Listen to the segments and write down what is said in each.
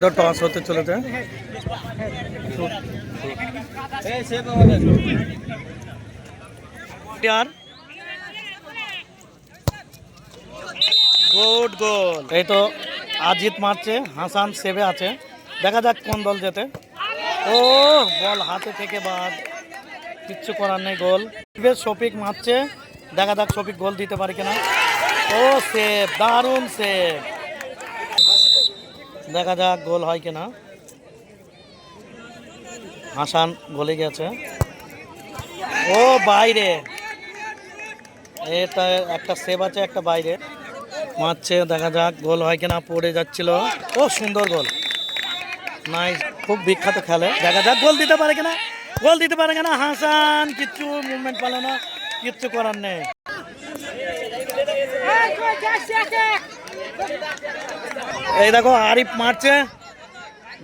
Toss হতে চলেছে good গোল এই তো আজিত মারছে হাসান সেবে আছে। দেখা যাক কোন দল যেতে ও, বল হাতে থেকে বাদ। কিচ্ছু করার নেই, গোল। শফিক মারছে। দেখা যাক শফিক গোল দিতে পারে কিনা। ও সেভ দারুণ সেভ দেখা যাক গোল হয় কিনা। হাসান গলে গেছে। ও, বাইরে। এটা একটা সেভ আছে, একটা বাইরে। মারছে, দেখা যাক গোল হয় কিনা, পড়ে যাচ্ছিল। ও, সুন্দর গোল। নাই খুব বিখ্যাত খেলে। দেখা যাক গোল দিতে পারে কিনা। গোল দিতে পারে কিনা, হাসান। কিচ্ছু মুভমেন্ট পালো না। কিচ্ছু করার নেই। এই দেখো, আরিফ মারছে।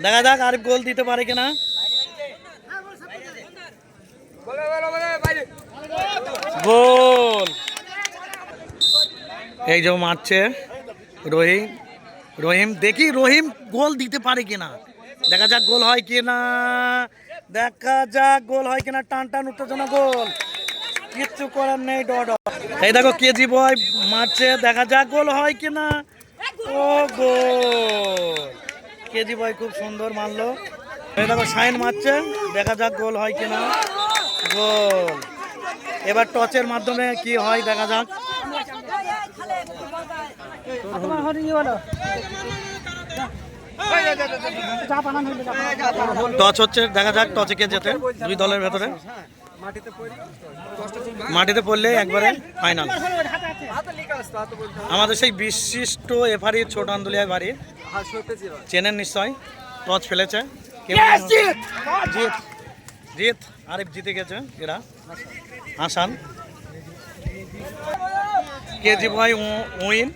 দেখা যাক আরিফ গোল দিতে পারে কিনা। গোল। এই যে মারছে। রহিম রহিম, দেখি রহিম গোল দিতে পারে কিনা। দেখা যাক গোল হয় কিনা। দেখা যাক গোল হয় কিনা। টান টান, উত্তেজনা, গোল। কিচ্ছু করার নেই ডড এই দেখো কেজি বয় মারছে। দেখা যাক গোল হয় কিনা। ও গোল। কেজি বয় খুব সুন্দর মারলো। এই দেখো সাইন মারছে। দেখা যাক গোল হয় কিনা। গোল। এবার টচের মাধ্যমে কি হয় দেখা যাক। টচ হচ্ছে দেখা যাক টচে কে যেতে দুই দলের ভেতরে। মাটিতে পড়লে একবারে ফাইনাল। আমাদের সেই বিশিষ্ট এফারি ছোট আন্দুলিয়ায় বাড়ি। চেনেন নিশ্চয় টচ ফেলেছে। জিত জিত আরিফ জিতে গেছে এরা। হাসান। KG boy win.